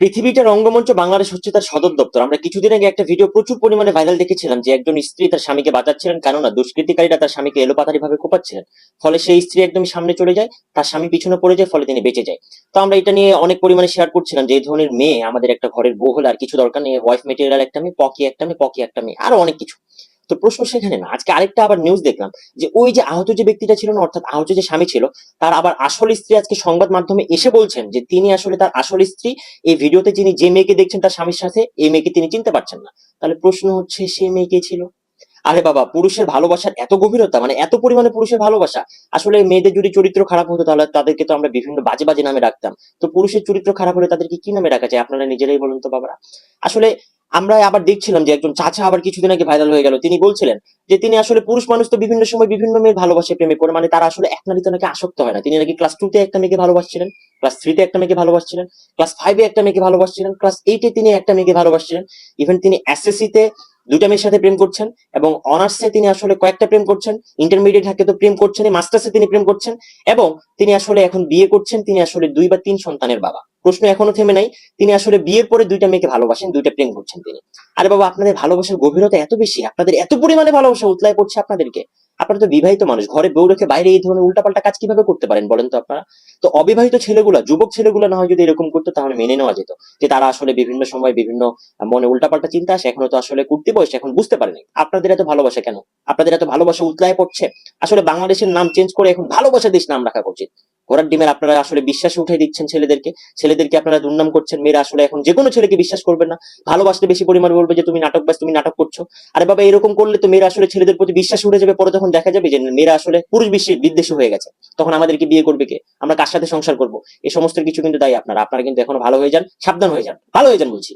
পৃথিবীটা রঙ্গমঞ্চ বাংলাদেশ হচ্ছে তার সদর দপ্তর। আমরা কিছুদিন আগে একটা ভিডিও প্রচুর পরিমাণে ভাইরাল দেখেছিলাম যে একজন স্ত্রী তার স্বামীকে বাঁচাচ্ছিলেন, কেননা দুষ্কৃতিকারীরা তার স্বামীকে এলোপাতারি ভাবে কোপাচ্ছিলেন। ফলে সেই স্ত্রী একদম সামনে চলে যায়, তার স্বামী পিছনে পড়ে যায়, ফলে তিনি বেঁচে যায়। তো আমরা এটা নিয়ে অনেক পরিমাণে শেয়ার করছিলাম যে এই ধরনের মেয়ে আমাদের একটা ঘরের বহুল আর কিছু দরকার নেই ওয়াইফ মেটেরিয়াল একটা মেয়ে পকি একটা মেয়ে পকি একটা মেয়ে, আরও অনেক কিছু। তো প্রশ্ন সেখানে না, আজকে আরেকটা আবার নিউজ দেখলাম, যে ওই যে আহত যে ব্যক্তিটা ছিল না, অর্থাৎ আহত যে স্বামী ছিল, তার আবার আসল স্ত্রী আজকে সংবাদ মাধ্যমে এসে বলছেন যে তিনি আসলে তার আসল স্ত্রী, এই ভিডিওতে যিনি যে মেয়েকে দেখছেন তার স্বামীর সাথে, এই মেয়েকে তিনি চিনতে পারছেন না। তাহলে প্রশ্ন হচ্ছে সে মেয়ে কে ছিল? আরে বাবা, পুরুষের ভালোবাসার এত গভীরতা মানে এত পরিমাণে পুরুষের ভালোবাসা, আসলে মেয়েদের যদি চরিত্র খারাপ হতো তাহলে তাদেরকে তো আমরা বিভিন্ন বাজে বাজে নামে ডাকতাম। তো পুরুষের চরিত্র খারাপ হলে তাদেরকে কি নামে ডাকা যায়, আপনারা নিজেরাই বলুন তো বাবারা। আসলে আমরা আবার দেখছিলাম যে একজন চাচা আবার কিছুদিন আগে ভাইরাল হয়ে গেল। তিনি বলছিলেন যে তিনি আসলে পুরুষ মানুষ তো বিভিন্ন সময় বিভিন্ন মেয়ের ভালোবাসে, প্রেমে পড়ে মানে তারা আসলে এক নারীতে নাকি আসক্ত হয় না। তিনি নাকি ক্লাস টু তে একটা মেয়েকে ভালোবাসছিলেন ক্লাস থ্রিতে একটা মেয়েকে ভালোবাসছিলেন ক্লাস ফাইভে একটা মেয়েকে ভালোবাসছিলেন ক্লাস এইটে তিনি একটা মেয়েকে ভালোবাসছিলেন। ইভেন তিনি এসএসসি তে দুইটা মেয়ের সাথে প্রেম করছেন এবং অনার্সে তিনি আসলে কয়েকটা প্রেম করছেন ইন্টারমিডিয়েট থাকে তো প্রেম করছেন মাস্টার্সে তিনি প্রেম করছেন এবং তিনি আসলে এখন বিয়ে করছেন, তিনি আসলে দুই বা তিন সন্তানের বাবা। প্রশ্ন এখনও থেমে নাই। তিনি আসলে বিয়ের পরে দুইটা মেয়েকে ভালোবাসেন, দুইটা প্রেম করছেন তিনি। আরে বাবা, আপনাদের ভালোবাসার গভীরতা এত বেশি, আপনাদের এত পরিমাণে ভালোবাসা উতলায় পড়ছে আপনাদেরকে। আপনারা তো বিবাহিত মানুষ, ঘরে বউ রেখে বাইরে এই ধরনের উল্টাপাল্টা কাজ কীভাবে করতে পারেন বলেন তো আপনারা? তো অবিবাহিত ছেলেগুলা, যুবক ছেলেগুলা না হয় যদি এরকম করতো, তাহলে মেনে নেওয়া যেত। যে তারা আসলে বিভিন্ন সময় বিভিন্ন মনে উল্টাপাল্টা চিন্তা আসে, এখনও তো আসলে করতে বয়স, এখন বুঝতে পারেনি। আপনাদের এত ভালোবাসা কেন? আপনাদের এত ভালোবাসা উতলায় পড়ছে? আসলে বাংলাদেশের নাম চেঞ্জ করে এখন ভালোবাসা দেশ নাম রাখা উচিত। ঘোড়ার ডিমের আপনারা আসলে বিশ্বাস উঠে দিচ্ছেন ছেলেদেরকে। ছেলেদেরকে আপনারা দুর্নাম করছেন, মেয়েরা আসলে এখন যে কোনো ছেলেকে বিশ্বাস করবেন না। ভালোবাসতে বেশি পরিমাণে বলবে যে, তুমি নাটক বাস তুমি নাটক করছ। আরে বাবা, এরকম করলে তো মেয়েরা আসলে ছেলেদের প্রতি বিশ্বাস উঠে যাবে। পরে তখন দেখা যাবে যে, মেয়েরা আসলে পুরুষ বিশ্বে বিদ্বেষ হয়ে গেছে। তখন আমাদেরকে বিয়ে করবে কে? আমরা কার সাথে সংসার করব? এই সমস্ত কিছু কিন্তু দায়ী আপনারা। আপনারা কিন্তু এখনও ভালো হয়ে যান, সাবধান হয়ে যান। ভালো হয়ে যান বলছি।